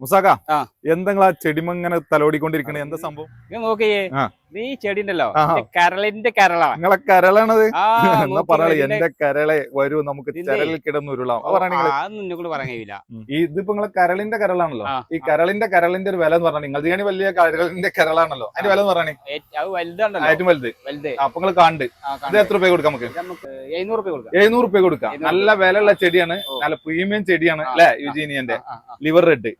മുസാക്ക. എന്തെങ്കിലും ആ ചെടിമങ്ങനെ തലോടിക്കൊണ്ടിരിക്കണേ? എന്താ സംഭവം? നോക്കിയേ നീ ചെടി ഉണ്ടല്ലോ കരളിന്റെ കരളാ. നിങ്ങളെ കരളാണത്? എന്നാ പറയാ എന്റെ കരളെ വരൂ നമുക്ക് കരളിൽ കിടന്നുരുളാം. ഓ, അത് പറയണ നിങ്ങൾ. ആ, അതൊന്നും എന്നെ കൊണ്ട് പറയാൻ കഴിയില്ല. ഇതിപ്പോ നിങ്ങളെ കരളിന്റെ കരളാണല്ലോ. ഈ കരളിന്റെ കരളിന്റെ ഒരു വില എന്ന് പറഞ്ഞാൽ നിങ്ങൾ ചെയ്യാൻ വലിയ കരളിന്റെ കരളാണല്ലോ. അതിന്റെ വില എന്ന് പറഞ്ഞേ ഏറ്റവും വലുത്. വലുത്. അപ്പൊ നിങ്ങൾ കാണ്ട്. ഇത് എത്ര രൂപ കൊടുക്കാം നമുക്ക്? എഴുന്നൂറ് രൂപ കൊടുക്കാം. എഴുന്നൂറ് രൂപ കൊടുക്കാം. എഴുന്നൂറ് നല്ല വിലയുള്ള ചെടിയാണ്. നല്ല പ്രീമിയം ചെടിയാണ് അല്ലെ യുജീനിയന്റെ? Liver red.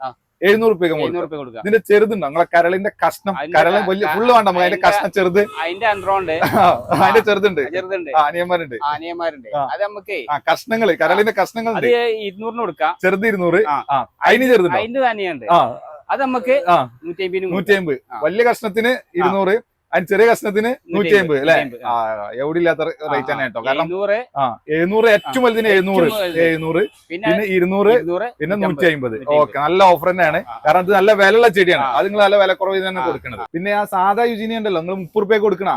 എഴുന്നൂറ് രൂപ കൊടുക്കുക ഇതിന്റെ ചെറുതുണ്ട്. നമ്മളെ കരളിന്റെ കഷ്ണം. കരളം വലിയ ഫുള്ള് വേണ്ട നമുക്ക് അതിന്റെ കഷ്ണം ചെറുത്. അതിന്റെ അണ്ടറുണ്ട്. അതിന്റെ ചെറുതുണ്ട്. ചെറുതുണ്ട്. ആ അനിയന്മാരുണ്ട്. ആനിയന്മാരുണ്ട് അത് നമുക്ക് കഷ്ണങ്ങൾ. കരളിന്റെ കഷ്ണങ്ങൾ ഇരുന്നൂറിന് കൊടുക്കാം. ചെറുത് ഇരുന്നൂറ്. അതിന് ചെറുതുണ്ട്? അതിന്റെ തന്നെയുണ്ട് അത് നമുക്ക് നൂറ്റി അമ്പത്. വലിയ കഷ്ണത്തിന് ഇരുന്നൂറ്. അതിന് ചെറിയ കഷ്ണത്തിന് നൂറ്റി അമ്പത് അല്ലെ? എവിടെ ഇല്ലാത്ത റേറ്റ് തന്നെ കേട്ടോ. കാരണം എഴുന്നൂറ് ഏറ്റവും വലുതിന് എഴുന്നൂറ് എഴുന്നൂറ് പിന്നെ ഇരുന്നൂറ് പിന്നെ നൂറ്റി. അമ്പത്. ഓക്കെ നല്ല ഓഫർ തന്നെയാണ്. കാരണം ഇത് നല്ല വിലയുള്ള ചെടിയാണ്. അത് നിങ്ങൾ നല്ല വില കുറവ് തന്നെ. കൊടുക്കുന്നത് പിന്നെ ആ സാധാ യുജിനി ഉണ്ടല്ലോ നിങ്ങൾ മുപ്പത് റുപ്യ കൊടുക്കണ.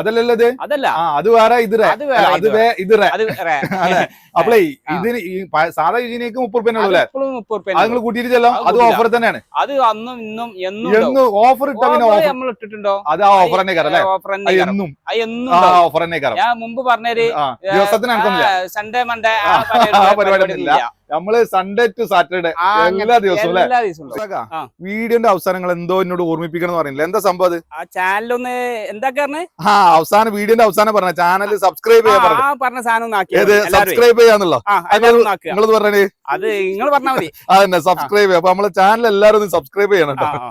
അതല്ലല്ലോ ഇത്? അതല്ല. അത് വേറെ ഇത്. അത് അല്ല, ഇത്. അത്. അതെ അപ്പളേ ഇതിന് സാധാ യുജിനിക്ക് മുപ്പത് റുപ്യ അത് ഉള്ളൂ. ഉറുപ്പ്യ അത് നിങ്ങൾ കൂട്ടിയിട്ടല്ലോ അത് അത് ഓഫർ തന്നെയാണ്. അത് അന്നും ഇന്നും എന്നും ഓഫർ ഇട്ടോ പിന്നെ ഓഫർ നമ്മൾ ഇട്ടിട്ടുണ്ടോ? അത് ആ ഓഫർ തന്നെ കയറല്ലേ ഓഫർ എന്നും എന്നും. ഓഫർ തന്നെ കയറും ഞാൻ മുമ്പ് പറഞ്ഞൊരു ദിവസത്തിന് സൺഡേ മൺഡേ ആ ആ, പരിപാടി- ആ പരിപാടി പരിപാടിയൊന്നും ഇല്ല. നമ്മൾ സൺഡേ ടു സാറ്റർഡേ എല്ലാ ദിവസവും അല്ലേ? എല്ലാ ദിവസവും. വീഡിയോന്റെ അവസാനങ്ങൾ എന്തോ എന്നോട് ഓർമ്മിപ്പിക്കണം എന്ന് പറയുന്നില്ല. എന്താ സംഭവം അത്? ആ ചാനലൊന്ന് എന്താ പറഞ്ഞേ? ആ അവസാനം വീഡിയോന്റെ അവസാനം പറഞ്ഞ ചാനൽ സബ്സ്ക്രൈബ് ചെയ്യാൻ പറഞ്ഞു സാധനം ഒന്ന് സബ്സ്ക്രൈബ് ചെയ്യാന്നുള്ളോ? ഒന്ന് നിങ്ങളത് പറഞ്ഞേ അത് നിങ്ങൾ പറഞ്ഞാൽ മതി. അതന്നെ സബ്സ്ക്രൈബ് ചെയ്യാം. അപ്പൊ നമ്മളെ ചാനൽ എല്ലാവരും ഒന്ന് സബ്സ്ക്രൈബ് ചെയ്യണം കേട്ടോ.